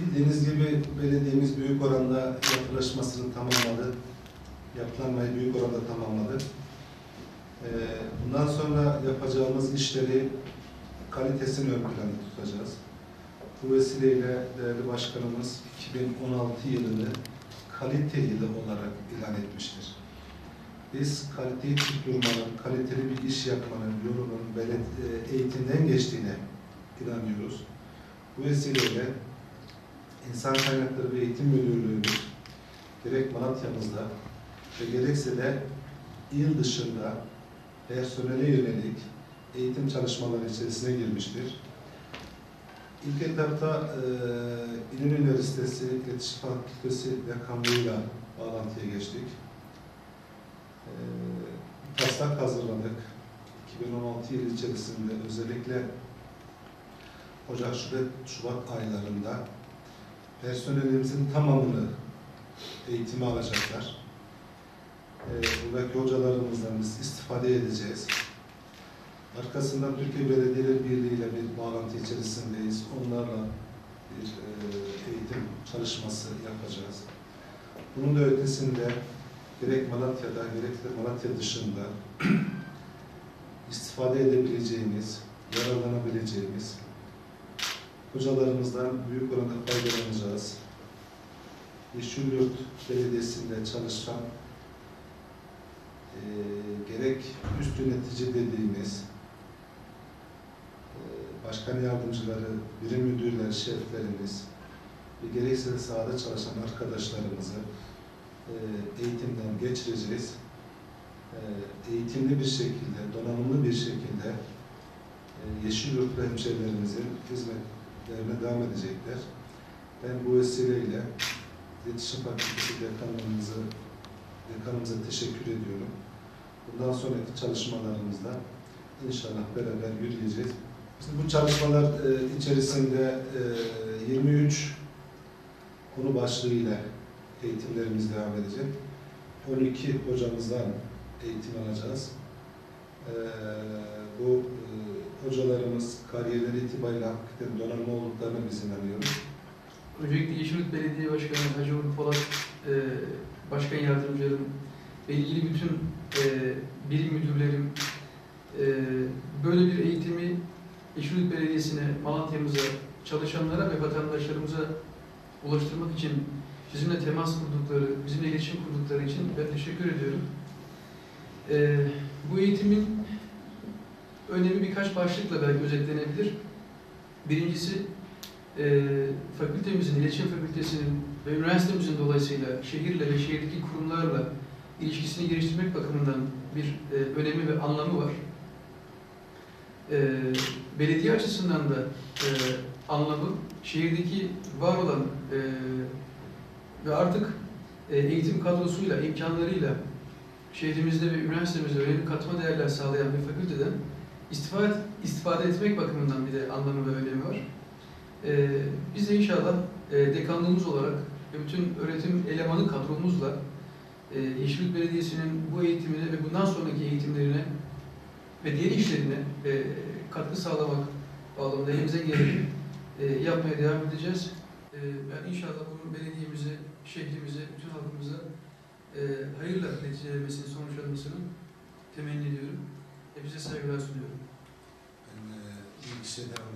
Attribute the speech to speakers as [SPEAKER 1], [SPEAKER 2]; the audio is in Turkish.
[SPEAKER 1] Bildiğiniz gibi belediyemiz büyük oranda yapılaşmasını tamamladı. Yapılanmayı büyük oranda tamamladı. Ee, Bundan sonra yapacağımız işleri kalitesini ön planda tutacağız. Bu vesileyle değerli başkanımız 2016 yılını kalite yılı olarak ilan etmiştir. Biz kaliteyi tutturmanın, kaliteli bir iş yapmanın yolunun e, eğitimden geçtiğine inanıyoruz. Bu vesileyle İnsan Kaynakları ve Eğitim Müdürlüğümüz gerek Malatya'mızda ve gerekse de il dışında personele yönelik eğitim çalışmaları içerisine girmiştir. İlk etapta e, İnönü Üniversitesi İletişim Fakültesi ve kamuoyuyla bağlantıya geçtik. E, taslak hazırladık. 2016 yılı içerisinde özellikle Ocak, Şubat, Şubat aylarında personelimizin tamamını eğitime alacaklar. E, buradaki hocalarımızdan biz istifade edeceğiz. Arkasından Türkiye Belediyeler Birliği ile bir bağlantı içerisindeyiz. Onlarla bir e, eğitim çalışması yapacağız. Bunun da ötesinde gerek Malatya'da gerek de Malatya dışında istifade edebileceğimiz, yararlanabileceğimiz hocalarımızdan büyük oranda faydalanacağız. Yeşilyurt Belediyesi'nde çalışan e, gerek üst yönetici dediğimiz e, başkan yardımcıları, birim müdürler, şeflerimiz ve gerekse de sahada çalışan arkadaşlarımızı e, eğitimden geçireceğiz. E, eğitimli bir şekilde, donanımlı bir şekilde e, Yeşilyurtlu hemşehrilerimizin hizmetlerine devam edecekler. Ben bu vesileyle İletişim Fakültesi dekanlarımızı, dekanımıza teşekkür ediyorum. Bundan sonraki çalışmalarımızda inşallah beraber yürüyeceğiz. Biz bu çalışmalar e, içerisinde e, 23 konu başlığıyla eğitimlerimiz devam edecek. 12 hocamızdan eğitim alacağız. E, bu e, hocalarımız kariyerleri itibariyle hakikaten donanımlı olduklarına biz inanıyoruz.
[SPEAKER 2] Öncelikle Yeşilyurt Belediye Başkanı Hacı Uğur Polat, e, Başkan Yardımcılarım ve ilgili bütün e, birim müdürlerim e, böyle bir eğitimi Yeşilyurt Belediyesi'ne, Malatya'mıza, çalışanlara ve vatandaşlarımıza ulaştırmak için bizimle temas kurdukları, bizimle iletişim kurdukları için ben teşekkür ediyorum. E, bu eğitimin önemi birkaç başlıkla belki özetlenebilir. Birincisi, e, fakültemizin, iletişim fakültesinin ve üniversitemizin dolayısıyla şehirle ve şehirdeki kurumlarla ilişkisini geliştirmek bakımından bir e, önemi ve anlamı var. E, belediye açısından da e, anlamı şehirdeki var olan e, ve artık e, eğitim kadrosuyla, imkanlarıyla şehrimizde ve üniversitemizde önemli katma değerler sağlayan bir fakülteden istifade, istifade etmek bakımından bir de anlamı ve önemi var. Ee, biz de inşallah e, dekanlığımız olarak ve bütün öğretim elemanı kadromuzla e, Yeşilyurt Belediyesi'nin bu eğitimine ve bundan sonraki eğitimlerine ve diğer işlerine e, katkı sağlamak bağlamında elimizden geleni e, yapmaya devam edeceğiz. E, ben inşallah bunun belediyemize, şehrimize, bütün halkımıza e, hayırla neticelenmesini, sonuçlanmasını temenni ediyorum. Hepinize saygılar sunuyorum.
[SPEAKER 1] Ben e, işe devam.